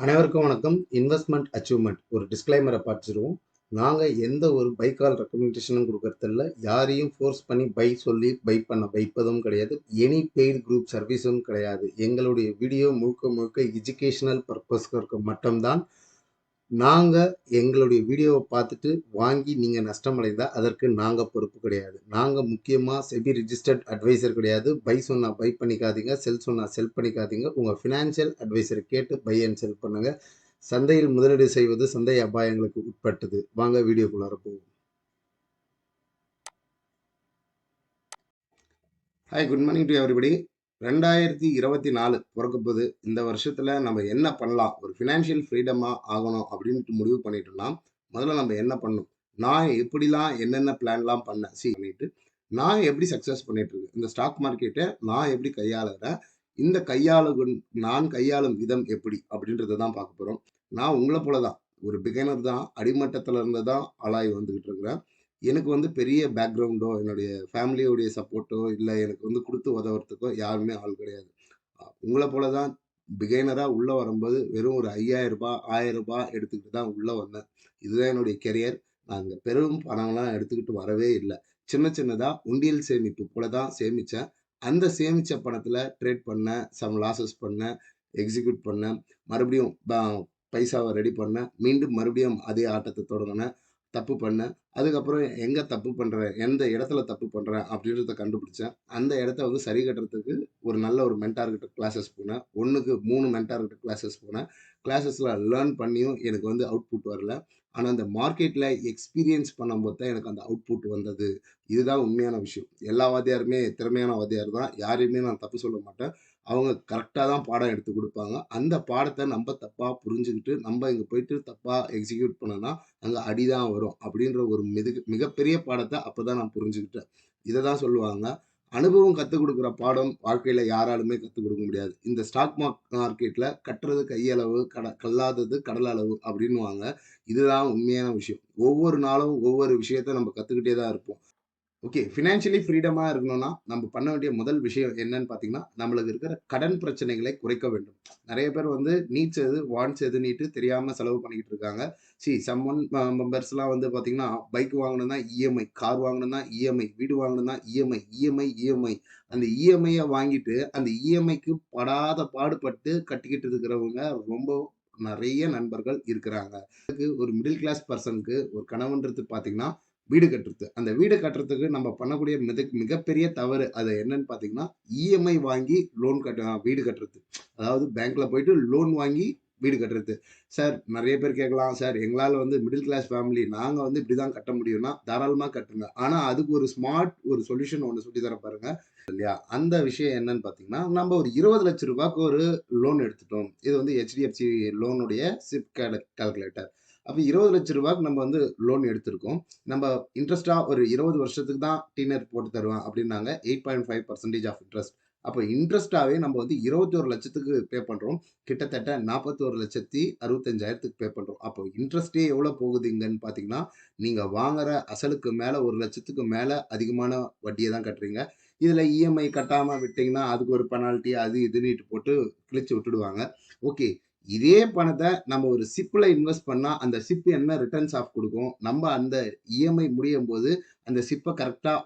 அனைவருக்கும் வணக்கம். Investment achievement ஒரு டிஸ்க்ளைமரை பார்த்துருவோம். நாங்கள் எந்த ஒரு பைக்கால் ரெக்கமெண்டேஷனும் கொடுக்கறதில்ல யாரையும் ஃபோர்ஸ் பண்ணி பை சொல்லி பை பண்ண வைப்பதும் கிடையாது. எனி பெய்டு குரூப் சர்வீஸும் கிடையாது. எங்களுடைய வீடியோ முழுக்க முழுக்க எஜுகேஷனல் பர்பஸ்க்கு மட்டும்தான் நாங்கள் எங்களுடைய வீடியோவை பார்த்துட்டு வாங்கி நீங்கள் நஷ்டமடைந்தால் அதற்கு நாங்கள் பொறுப்பு கிடையாது. நாங்கள் முக்கியமாக செபி ரிஜிஸ்டர்ட் அட்வைசர் கிடையாது. பை சொன்னால் பை பண்ணிக்காதீங்க செல் சொன்னால் செல் பண்ணிக்காதீங்க. உங்கள் ஃபினான்ஷியல் அட்வைசரை கேட்டு பை அண்ட் செல் பண்ணுங்கள் சந்தையில் முதலீடு செய்வது சந்தை அபாயங்களுக்கு உட்பட்டது. வாங்க வீடியோக்குள்ளார போவோம். Hi good morning to everybody ரெண்டாயிரத்தி இருபத்தி நாலு பிறக்கப்போது இந்த வருஷத்துல நம்ம என்ன பண்ணலாம்? ஒரு ஃபினான்ஷியல் ஃப்ரீடமா ஆகணும் அப்படின்ட்டு முடிவு பண்ணிட்டோம்னா முதல்ல நம்ம என்ன பண்ணணும்? நான் எப்படிலாம் என்னென்ன பிளான்லாம் பண்ணேன் சி பண்ணிட்டு நான் எப்படி சக்ஸஸ் பண்ணிட்டு இருக்கேன்? இந்த ஸ்டாக் மார்க்கெட்டை நான் எப்படி கையாளுறேன்? இந்த கையாளு நான் கையாளும் விதம் எப்படி? அப்படின்றத தான் பார்க்க போறோம். நான் உங்களை போல தான் ஒரு பிகைனர் தான் அடிமட்டத்துல இருந்து தான் ஆளாகி வந்துகிட்டு இருக்கிறேன். எனக்கு வந்து பெரிய பேக்ரவுண்டோ என்னுடைய ஃபேமிலியோடைய சப்போர்ட்டோ இல்லை எனக்கு வந்து கொடுத்து உதவுறதுக்கோ யாருமே ஆள் கிடையாது. உங்களை போல தான் பிகைனராக உள்ளே வரும்போது வெறும் ஒரு ஐயாயிரம் ரூபாய் ஆயிரம் ரூபாய் எடுத்துக்கிட்டு தான் உள்ளே வந்தேன். இதுதான் என்னுடைய கெரியர் நான் அங்கே பெரும் பணம்லாம் எடுத்துக்கிட்டு வரவே இல்லை. சின்ன சின்னதாக உண்டியல் சேமிப்பு போல தான் சேமித்தேன் அந்த சேமித்த பணத்தில் ட்ரேட் பண்ணேன் சம் லாசஸ் பண்ணேன் எக்ஸிக்யூட் பண்ணேன். மறுபடியும் ப- பைசாவை ரெடி பண்ணேன். மீண்டும் மறுபடியும் அதே ஆட்டத்தை தொடங்கினேன். தப்பு பண்ணேன் அதுக்கப்புறம் எங்கே தப்பு பண்ணுறேன் எந்த இடத்துல தப்பு பண்ணுறேன் அப்படின்றத கண்டுபிடிச்சேன். அந்த இடத்த வந்து சரி கட்டுறதுக்கு ஒரு நல்ல ஒரு மென்டார்கிட்ட கிளாஸஸ் போனேன். ஒன்றுக்கு மூணு மென்டார்கிட்ட கிளாஸஸ் போனேன். கிளாஸஸில் லேர்ன் பண்ணியும் எனக்கு வந்து அவுட்புட் வரல. ஆனால் அந்த மார்க்கெட்டில் எக்ஸ்பீரியன்ஸ் பண்ணும்போது தான் எனக்கு அந்த அவுட்புட் வந்தது. இதுதான் உண்மையான விஷயம். எல்லா வாத்தியாருமே திறமையான வாத்தியார் தான். யாரையுமே நான் தப்பு சொல்ல மாட்டேன். அவங்க கரெக்டாக தான் பாடம் எடுத்து கொடுப்பாங்க. அந்த பாடத்தை நம்ம தப்பாக புரிஞ்சுக்கிட்டு நம்ம இங்கே போயிட்டு தப்பாக எக்ஸிக்யூட் பண்ணோன்னா அங்கே அடிதான் வரும். அப்படின்ற ஒரு மிக மிகப்பெரிய பாடத்தை அப்போ தான் நான் புரிஞ்சுக்கிட்டேன். இதை தான் சொல்லுவாங்க. அனுபவம் கற்றுக் கொடுக்குற பாடம் வாழ்க்கையில் யாராலுமே கற்றுக் கொடுக்க முடியாது. இந்த ஸ்டாக் மார்க்கெட்டில் கட்டுறது கையளவு கட கல்லாதது கடல் அளவு அப்படின்னுவாங்க. இதுதான் உண்மையான விஷயம். ஒவ்வொரு நாளும் ஒவ்வொரு விஷயத்த நம்ம கற்றுக்கிட்டே தான் இருப்போம். ஓகே ஃபினான்ஷியலி ஃப்ரீடமாக இருக்கணும்னா நம்ம பண்ண வேண்டிய முதல் விஷயம் என்னன்னு பார்த்தீங்கன்னா நம்மளுக்கு இருக்கிற கடன் பிரச்சனைகளை குறைக்க வேண்டும். நிறைய பேர் வந்து நீட்ஸ் எது வாண்ட்ஸ் எதுன்னுட்டு தெரியாமல் செலவு பண்ணிக்கிட்டு இருக்காங்க. சி சம் ஒன் மெம்பர்ஸ்லாம் வந்து பார்த்தீங்கன்னா பைக் வாங்கணும்னா இஎம்ஐ கார் வாங்கணும்னா இஎம்ஐ வீடு வாங்கணும்னா இஎம்ஐ இஎம்ஐ இஎம்ஐ அந்த இஎம்ஐயை வாங்கிட்டு அந்த இஎம்ஐக்கு படாத பாடுபட்டு கட்டிக்கிட்டு இருக்கிறவங்க ரொம்ப நிறைய நண்பர்கள் இருக்கிறாங்க. அதுக்கு ஒரு மிடில் கிளாஸ் பர்சனுக்கு ஒரு கனவுன்றது பார்த்தீங்கன்னா வீடு கட்டுறது. அந்த வீடு கட்டுறதுக்கு நம்ம பண்ணக்கூடிய மிக மிகப்பெரிய தவறு அது என்னன்னு பார்த்தீங்கன்னா இஎம்ஐ வாங்கி லோன் கட்ட வீடு கட்டுறது. அதாவது பேங்க்ல போயிட்டு லோன் வாங்கி வீடு கட்டுறது. சார் நிறைய பேர் கேட்கலாம் சார் எங்களால் வந்து மிடில் கிளாஸ் ஃபேமிலி நாங்கள் வந்து இப்படி தான் கட்ட முடியும்னா தாராளமாக கட்டுங்க. ஆனால் அதுக்கு ஒரு ஸ்மார்ட் ஒரு சொல்யூஷன் ஒன்று சொல்லி தர பாருங்க. இல்லையா? அந்த விஷயம் என்னன்னு பார்த்தீங்கன்னா நம்ம ஒரு இருபது லட்ச ரூபாய்க்கு ஒரு லோன் எடுத்துட்டோம். இது வந்து ஹெச்டிஎஃப்சி லோனுடைய சிப் கால்குலேட்டர் அப்போ இருபது லட்ச ரூபாய்க்கு நம்ம வந்து லோன் எடுத்திருக்கோம். நம்ம இன்ட்ரெஸ்ட்டாக ஒரு இருபது வருஷத்துக்கு தான் டீனர் போட்டு தருவேன் அப்படின்னாங்க. Eight point five percentage of interest அப்போ இன்ட்ரெஸ்டாகவே நம்ம வந்து இருபத்தோரு லட்சத்துக்கு பே பண்ணுறோம் கிட்டத்தட்ட நாற்பத்தோரு லட்சத்தி அறுபத்தஞ்சாயிரத்துக்கு பே பண்ணுறோம் அப்போ இன்ட்ரெஸ்ட்டே எவ்வளோ போகுதுங்கன்னு பார்த்தீங்கன்னா நீங்கள் வாங்குற அசலுக்கு மேலே ஒரு லட்சத்துக்கு மேலே அதிகமான வட்டியை தான் கட்டுறீங்க. இதில் இஎம்ஐ கட்டாமல் விட்டிங்கன்னா அதுக்கு ஒரு பெனால்ட்டி அது இதுன்னு போட்டு கிழிச்சு விட்டுடுவாங்க. ஓகே இதே பணத்தை நம்ம ஒரு சிப்பில் இன்வெஸ்ட் பண்ணால் அந்த சிப் என்ன ரிட்டர்ன்ஸ் ஆஃப் கொடுக்கும்? நம்ம அந்த இஎம்ஐ முடியும் போது அந்த சிப்பை கரெக்டாக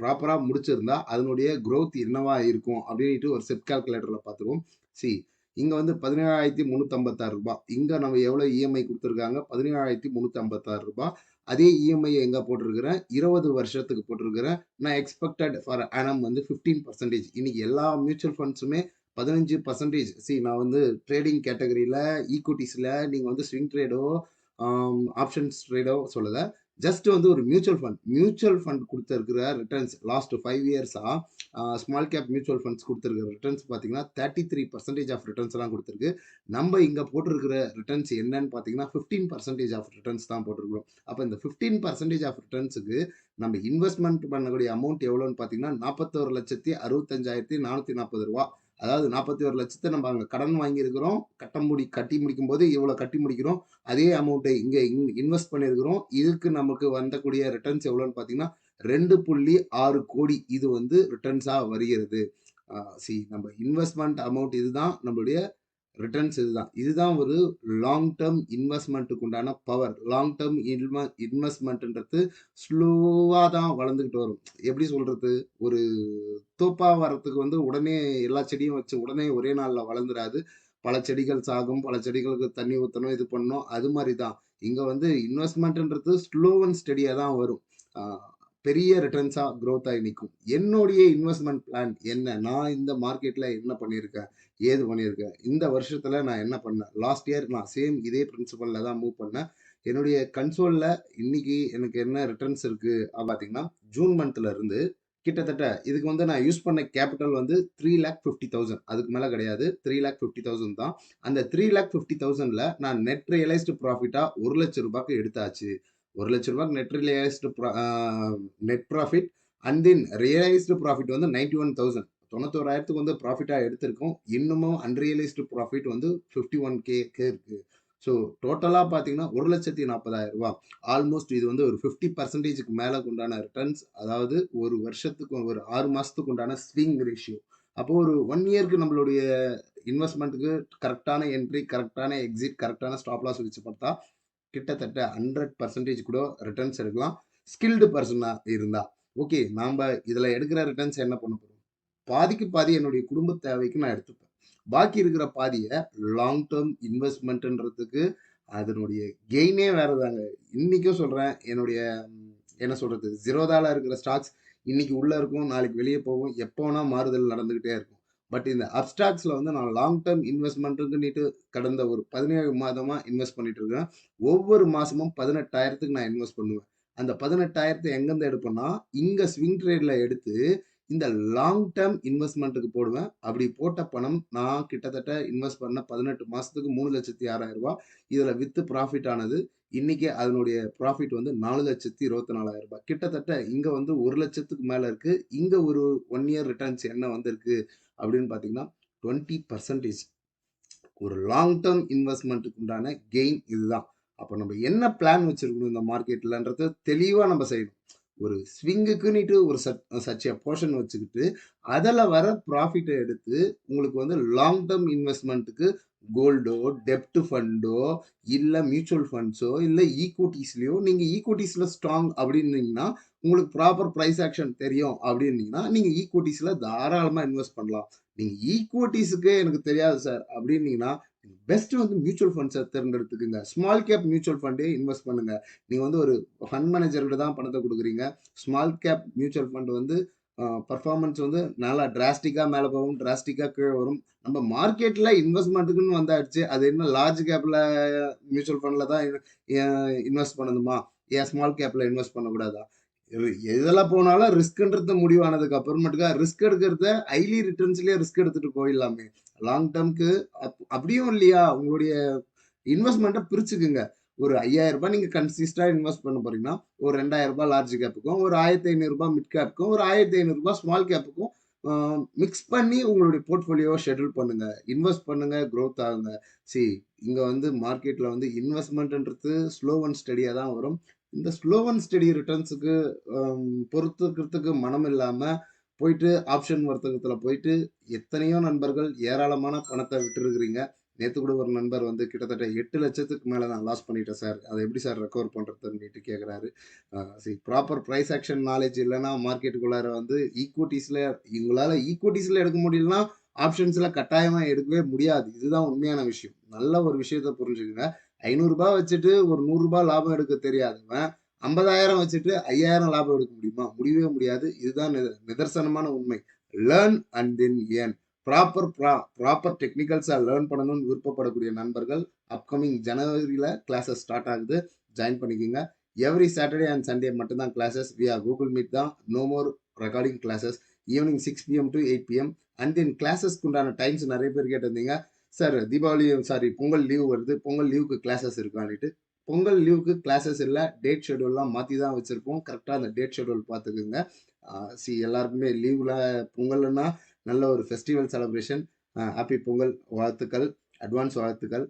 ப்ராப்பராக முடிச்சிருந்தா அதனுடைய க்ரோத் என்னவா இருக்கும்? அப்படின்ட்டு ஒரு செட் கால்குலேட்டரில் பார்த்துருவோம். சி இங்கே வந்து பதினேழாயிரத்தி முந்நூற்றம்பத்தாறு ரூபாய். இங்கே நம்ம எவ்வளோ இஎம்ஐ கொடுத்துருக்காங்க? பதினேழாயிரத்தி முந்நூற்றம்பத்தாறு ரூபாய். அதே இஎம்ஐ எங்கே போட்டிருக்கிறேன்? இருபது வருஷத்துக்கு போட்டிருக்கிறேன். நான் எக்ஸ்பெக்டட் ஃபார் ஆனம் வந்து ஃபிஃப்டீன் பர்சன்டேஜ் இன்னைக்கு எல்லா மியூச்சுவல் ஃபண்ட்ஸுமே பதினஞ்சு பர்சன்டேஜ் சி நான் வந்து ட்ரேடிங் கேட்டகரியில் ஈக்குவிட்டிஸில் நீங்கள் வந்து ஸ்விங் ட்ரேடோ ஆப்ஷன்ஸ் ட்ரேடோ சொல்லலை. ஜஸ்ட் வந்து ஒரு மியூச்சுவல் ஃபண்ட் மியூச்சுவல் ஃபண்ட் கொடுத்துருக்கிற ரிட்டர்ன்ஸ் லாஸ்ட் ஃபைவ் இயர்ஸாக ஸ்மால் கேப் மியூச்சுவல் ஃபண்ட்ஸ் கொடுத்துருக்கிற ரிட்டர்ன்ஸ் பார்த்தீங்கன்னா தேர்ட்டி த்ரீ பர்சன்டேஜ் ஆஃப் ரிட்டர்ன்ஸ்லாம் கொடுத்துருக்கு. நம்ம இங்கே போட்டிருக்கிற ரிட்டர்ன்ஸ் என்னன்னு பார்த்தீங்கன்னா ஃபிஃப்டீன் பர்சன்டேஜ் ஆஃப் ரிட்டர்ன்ஸ் தான் போட்டிருக்கிறோம். அப்போ இந்த ஃபிஃப்டீன் பர்சன்டேஜ் ஆஃப் ரிட்டர்ன்ஸுக்கு நம்ம இன்வெஸ்ட்மெண்ட் பண்ணக்கூடிய அமௌண்ட் எவ்வளோன்னு பார்த்தீங்கன்னா நாற்பத்தோரு லட்சத்தி அறுபத்தஞ்சாயிரத்தி நானூற்றி நாற்பது ரூபா. அதாவது நாற்பத்தி ஒரு லட்சத்தை நம்ம அங்கே கடன் வாங்கியிருக்கிறோம். கட்ட முடி கட்டி முடிக்கும் போது இவ்வளோ கட்டி முடிக்கிறோம். அதே அமௌண்ட்டை இங்கே இன்வெஸ்ட் பண்ணியிருக்கிறோம். இதுக்கு நமக்கு வந்தக்கூடிய ரிட்டர்ன்ஸ் எவ்வளோன்னு பார்த்தீங்கன்னா ரெண்டு புள்ளி ஆறு கோடி இது வந்து ரிட்டர்ன்ஸாக வருகிறது. சி நம்ம இன்வெஸ்ட்மெண்ட் அமௌண்ட் இதுதான் நம்மளுடைய ரிட்டர்ன்ஸ் இதுதான். இதுதான் ஒரு லாங் டெர்ம் இன்வெஸ்ட்மெண்ட்டுக்கு உண்டான பவர். லாங் டெர்ம் இன்வெ இன்வெஸ்ட்மெண்ட்டுன்றது ஸ்லோவாக தான் வளர்ந்துக்கிட்டு வரும். எப்படி சொல்கிறது ஒரு தோப்பாக வரத்துக்கு வந்து உடனே எல்லா செடியும் வச்சு உடனே ஒரே நாளில் வளர்ந்துடாது பல செடிகள் சாகும். பல செடிகளுக்கு தண்ணி ஊற்றணும் இது பண்ணணும். அது மாதிரி தான். இங்கே வந்து இன்வெஸ்ட்மெண்ட்ன்றது ஸ்லோ அண்ட் ஸ்டெடியா தான் வரும். பெரிய ரிட்டர்ன்ஸாக க்ரோத் ஆகி நிற்கும் என்னுடைய இன்வெஸ்ட்மெண்ட் பிளான் என்ன? நான் இந்த மார்க்கெட்டில் என்ன பண்ணியிருக்கேன்? ஏது பண்ணியிருக்கேன்? இந்த வருஷத்தில் நான் என்ன பண்ணேன்? லாஸ்ட் இயர் நான் சேம் இதே பிரின்சிபலில் தான் மூவ் பண்ணேன். என்னுடைய கன்சோலில் இன்னைக்கு எனக்கு என்ன ரிட்டர்ன்ஸ் இருக்குது பார்த்தீங்கன்னா, ஜூன் மந்த்ல இருந்து கிட்டத்தட்ட இதுக்கு வந்து நான் யூஸ் பண்ண கேபிட்டல் வந்து 3,50,000 அதுக்கு மேலே கிடையாது. 3,50,000 தான். அந்த 3,50,000ல நான் நெட் ரியலைஸ்டு ப்ராஃபிட்டாக ஒரு லட்ச ரூபாய்க்கு எடுத்தாச்சு. ஒரு லட்சம் ரூபா நெட் ரியலைஸ்ட் ப்ரா net profit and then realised profit வந்து 91,000 91,000க்கு வந்து ப்ராஃபிட்டாக எடுத்திருக்கோம். இன்னமும் அன்ரியலைஸ்டு ப்ராஃபிட் வந்து ஃபிஃப்டி ஒன் 51K இருக்குது ஸோ டோட்டலாக பார்த்தீங்கன்னா, ஒரு லட்சத்தி நாற்பதாயிரம் ரூபா ஆல்மோஸ்ட் இது வந்து ஒரு ஃபிஃப்டி பர்சன்டேஜுக்கு மேலே உண்டான ரிட்டர்ன்ஸ். அதாவது ஒரு வருஷத்துக்கு ஒரு ஆறு மாதத்துக்கு உண்டான ஸ்விங் ரேஷியோ. அப்போது ஒரு ஒன் இயர்க்கு நம்மளுடைய இன்வெஸ்ட்மெண்ட்டுக்கு கரெக்டான என்ட்ரி, கரெக்டான எக்ஸிட், கரெக்டான ஸ்டாப் லாஸ் வச்சு பார்த்தா, கிட்டத்தட்ட 100% கூட ரிட்டர்ன்ஸ் எடுக்கலாம். ஸ்கில்டு பர்சனாக இருந்தால் ஓகே நாம் இதில் எடுக்கிற ரிட்டர்ன்ஸ் என்ன பண்ண போகிறோம் பாதிக்கு பாதி என்னுடைய குடும்ப தேவைக்கு நான் எடுத்துப்பேன். பாக்கி இருக்கிற பாதியை லாங் டெர்ம் இன்வெஸ்ட்மெண்ட்டுன்றதுக்கு அதனுடைய கெயினே வேறதாங்க. இன்றைக்கும் சொல்கிறேன் என்னுடைய என்ன சொல்கிறது ஜீரோதாவில் இருக்கிற ஸ்டாக்ஸ் இன்றைக்கி உள்ளே இருக்கும். நாளைக்கு வெளியே போகும். எப்போ வேணால் மாறுதல் நடந்துக்கிட்டே இருக்கும். பட் இந்த அப்டாக்ஸில் வந்து நான் லாங் டேர்ம் இன்வெஸ்ட்மென்ட்க்குன்னிட்டு கடந்த ஒரு பதினேழு மாதமாக இன்வெஸ்ட் பண்ணிட்டு இருக்கேன். ஒவ்வொரு மாதமும் பதினெட்டாயிரத்துக்கு நான் இன்வெஸ்ட் பண்ணுவேன். அந்த பதினெட்டாயிரத்தை எங்கேருந்து எடுப்பேன்னா, இங்கே ஸ்விங் ட்ரேடில் எடுத்து இந்த லாங் டேர்ம் இன்வெஸ்ட்மெண்ட்டுக்கு போடுவேன். அப்படி போட்ட பணம் நான் கிட்டத்தட்ட இன்வெஸ்ட் பண்ண பதினெட்டு மாதத்துக்கு மூணு லட்சத்தி ஆறாயிரம் ரூபாய் இதில் வித்து ப்ராஃபிட் ஆனது. இன்றைக்கி அதனுடைய ப்ராஃபிட் வந்து நாலு லட்சத்தி இருபத்தி நாலாயிரம் ரூபாய் கிட்டத்தட்ட இங்கே வந்து ஒரு லட்சத்துக்கு மேலே இருக்குது இங்கே ஒரு ஒன் இயர் ரிட்டர்ன்ஸ் என்ன வந்திருக்கு அப்படின்னு பார்த்தீங்கன்னா, 20% ஒரு லாங் டேர்ம் இன்வெஸ்ட்மெண்ட்டுக்கு உண்டான கெயின் இதுதான். அப்போ நம்ம என்ன பிளான் வச்சிருக்கணும் இந்த மார்க்கெட்டில்ன்றது தெளிவா நம்ம செய்யணும். ஒரு ஸ்விங்குக்குன்னுட்டு ஒரு சச் சச் எ போர்ஷன் வச்சுக்கிட்டு, அதில் வர ப்ராஃபிட்டை எடுத்து உங்களுக்கு வந்து லாங் டெர்ம் இன்வெஸ்ட்மெண்ட்டுக்கு கோல்டோ, டெப்ட் ஃபண்டோ, இல்லை மியூச்சுவல் ஃபண்ட்ஸோ, இல்லை ஈக்குவிட்டிஸ்லையோ நீங்கள் ஈக்குவிட்டிஸில் ஸ்ட்ராங் அப்படின்னீங்கன்னா, உங்களுக்கு ப்ராப்பர் ப்ரைஸ் ஆக்ஷன் தெரியும் அப்படின்னீங்கன்னா, நீங்கள் ஈக்குவிட்டிஸில் தாராளமாக இன்வெஸ்ட் பண்ணலாம். நீங்கள் ஈக்விட்டீஸ்க்கே எனக்கு தெரியாது சார் அப்படின்னீங்கன்னா, பெஸ்ட்டு வந்து மியூச்சுவல் ஃபண்ட்ஸை தேர்ந்தெடுத்துக்குங்க ஸ்மால் கேப் மியூச்சுவல் ஃபண்டே இன்வெஸ்ட் பண்ணுங்க. நீங்கள் வந்து ஒரு ஃபண்ட் மேனேஜர்கிட்ட தான் பணத்தை கொடுக்குறீங்க ஸ்மால் கேப் மியூச்சுவல் ஃபண்ட் வந்து பர்ஃபார்மன்ஸ் பெர்ஃபார்மன்ஸ் வந்து நல்லா டிராஸ்டிக்காக மேலே போகும். டிராஸ்டிக்காக கீழே வரும். நம்ம மார்க்கெட்டில் இன்வெஸ்ட்மெண்ட்டுக்குன்னு வந்தாச்சு. அது என்ன லார்ஜ் கேப்பில் மியூச்சுவல் ஃபண்டில் தான் இன்வெஸ்ட் பண்ணணுமா? ஏன் ஸ்மால் கேப்பில் இன்வெஸ்ட் பண்ணக்கூடாதா? எது எதுல போனாலும் ரிஸ்க்ன்றது முடிவானதுக்கு அப்புறமேட்டுக்கா ரிஸ்க் எடுக்கிறத ஹைலி ரிட்டர்ன்ஸ்லயே ரிஸ்க் எடுத்துட்டு போயிடலாமே. லாங் டேர்ம்க்கு அப் அப்படியும் இல்லையா, உங்களுடைய இன்வெஸ்ட்மெண்ட்டை பிரிச்சுக்குங்க. ஒரு ஐயாயிரம் ரூபாய் நீங்க கன்சிஸ்டா இன்வெஸ்ட் பண்ண போறீங்கன்னா, ஒரு ரெண்டாயிரம் ரூபாய் லார்ஜ் கேப்புக்கும், ஒரு ஆயிரத்தி 1,500 மிட் கேப்புக்கும் ஒரு ஆயிரத்தி 1,500 ஸ்மால் கேப்புக்கும் மிக்ஸ் பண்ணி உங்களுடைய போர்ட்ஃபோலியோவை ஷெட்யூல் பண்ணுங்க. இன்வெஸ்ட் பண்ணுங்க. க்ரோத் ஆகுங்க. சி இங்க வந்து மார்க்கெட்ல வந்து இன்வெஸ்ட்மெண்ட்ன்றது ஸ்லோ அண்ட் ஸ்டெடியா தான் வரும். இந்த ஸ்லோ அண்ட் ஸ்டெடி ரிட்டர்ன்ஸுக்கு பொறுத்துக்கிறதுக்கு மனம் இல்லாம போயிட்டு ஆப்ஷன் வர்த்தகத்துல போயிட்டு எத்தனையோ நண்பர்கள் ஏராளமான பணத்தை விட்டுருக்கிறீங்க. நேற்று கூட ஒரு நண்பர் வந்து கிட்டத்தட்ட எட்டு லட்சத்துக்கு மேலே நான் லாஸ் பண்ணிட்டேன் சார். அதை எப்படி சார் ரெக்கவர் பண்ணுறதுன்னுட்டு கேட்குறாரு சரி ப்ராப்பர் ப்ரைஸ் ஆக்ஷன் நாலேஜ் இல்லைன்னா மார்க்கெட்டுக்குள்ளார வந்து ஈக்குவிட்டிஸில் இவங்களால் ஈக்குவிட்டிஸில் எடுக்க முடியலன்னா, ஆப்ஷன்ஸில் கட்டாயமாக எடுக்கவே முடியாது. இதுதான் உண்மையான விஷயம். நல்ல ஒரு விஷயத்த புரிஞ்சுக்கங்க. ஐநூறுரூபா வச்சுட்டு ஒரு நூறுரூபா லாபம் எடுக்க தெரியாதவன், 50,000 வச்சுட்டு 5,000 லாபம் எடுக்க முடியுமா? முடியவே முடியாது. இதுதான் நிதர்சனமான உண்மை. லேர்ன் அண்ட் தென் ஏன் ப்ராப்பர் ப்ரா ப்ராப்பர் டெக்னிக்கல்ஸாக லேர்ன் பண்ணணும்னு விருப்பப்படக்கூடிய நண்பர்கள், அப்கமிங் ஜனவரியில் கிளாஸஸ் ஸ்டார்ட் ஆகுது. ஜாயின் பண்ணிக்கோங்க எவ்ரி சாட்டர்டே அண்ட் சண்டே மட்டும்தான் கிளாஸஸ். வியா கூகுள் மீட் தான். No more recording classes. Evening six PM to eight PM. And then கிளாஸஸ்க்கு உண்டான டைம்ஸ் நிறைய பேர் கேட்டிருந்தீங்க. Sir Deepavali sorry Pongal leave வருது. பொங்கல் லீவுக்கு கிளாஸஸ் இருக்கான்னுட்டு பொங்கல் லீவுக்கு கிளாஸஸ் இல்லை டேட் ஷெட்யூல்லாம் மாற்றி தான் வச்சுருப்போம் கரெக்டாக அந்த டேட் ஷெட்யூல் பார்த்துக்குங்க சி எல்லாருக்குமே லீவில் பொங்கல்னா நல்ல ஒரு ஃபெஸ்டிவல் செலிப்ரேஷன். ஹாப்பி பொங்கல் வாழ்த்துக்கள். அட்வான்ஸ் வாழ்த்துக்கள்.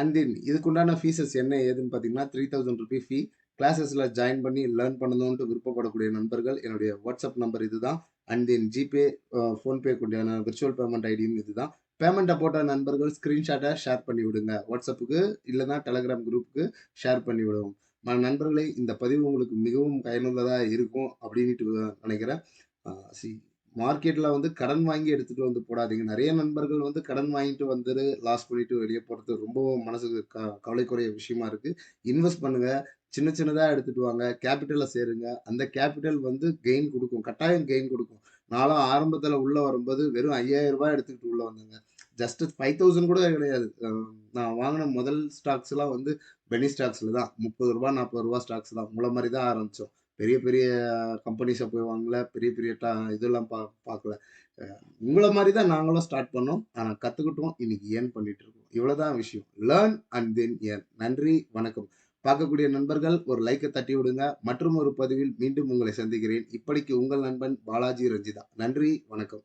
அண்ட் தென் இதுக்குண்டான ஃபீஸஸ் என்ன ஏதுன்னு பார்த்தீங்கன்னா, த்ரீ தௌசண்ட் 3,000 ஃபீ. கிளாஸஸில் ஜாயின் பண்ணி லேர்ன் பண்ணணும்ட்டு விருப்பப்படக்கூடிய நண்பர்கள் என்னுடைய வாட்ஸ்அப் நம்பர் இதுதான். அண்ட் தென் ஜிபே, ஃபோன்பே கூடியான விர்ச்சுவல் பேமெண்ட் ஐடியும் இதுதான். பேமெண்ட்டை போட்ட நண்பர்கள் ஸ்க்ரீன்ஷாட்டை ஷேர் பண்ணி விடுங்க. வாட்ஸ்அப்புக்கு இல்லைனா டெலகிராம் குரூப்புக்கு ஷேர் பண்ணி விடுவோம் ம நண்பர்களே இந்த பதிவு உங்களுக்கு மிகவும் பயனுள்ளதாக இருக்கும் அப்படின்ட்டு நினைக்கிறேன் சி மார்க்கெட்டில் வந்து கடன் வாங்கி எடுத்துகிட்டு வந்து போடாதீங்க. நிறைய நண்பர்கள் வந்து கடன் வாங்கிட்டு வந்துட்டு லாஸ் பண்ணிட்டு வெளியே போகிறது ரொம்பவும் மனசுக்கு க கவலைக்குறைய விஷயமா இருக்குது இன்வெஸ்ட் பண்ணுங்கள் சின்ன சின்னதாக எடுத்துகிட்டு வாங்க. கேபிட்டலை சேருங்க. அந்த கேப்பிட்டல் வந்து கெயின் கொடுக்கும் கட்டாயம் கெயின் கொடுக்கும் நாளாக ஆரம்பத்தில் உள்ளே வரும்போது வெறும் ஐயாயிரம் ரூபாய் எடுத்துக்கிட்டு உள்ளே வந்தேங்க. ஜஸ்ட் 5000 கூட கிடையாது. நான் வாங்கின முதல் ஸ்டாக்ஸ்லாம் வந்து பெனி ஸ்டாக்ஸில் தான். முப்பது ரூபா நாற்பது ரூபா ஸ்டாக்ஸ் தான். உங்களை மாதிரி தான் ஆரம்பித்தோம் பெரிய பெரிய கம்பெனிஸை போய் வாங்கல. பெரிய பெரிய ட இதெல்லாம் பா பார்க்கல உங்களை மாதிரி தான் நாங்களும் ஸ்டார்ட் பண்ணோம். ஆனால் கற்றுக்கிட்டோம் இன்னைக்கு ஏர்ன் பண்ணிட்டு இருக்கோம். இவ்வளோதான் விஷயம். Learn and then earn. நன்றி, வணக்கம். பார்க்கக்கூடிய நண்பர்கள் ஒரு லைக்கை தட்டி விடுங்க. மற்றும் ஒரு பதிவில் மீண்டும் உங்களை சந்திக்கிறேன். இப்படிக்கு உங்கள் நண்பன் பாலாஜி ரஞ்சிதா. நன்றி, வணக்கம்.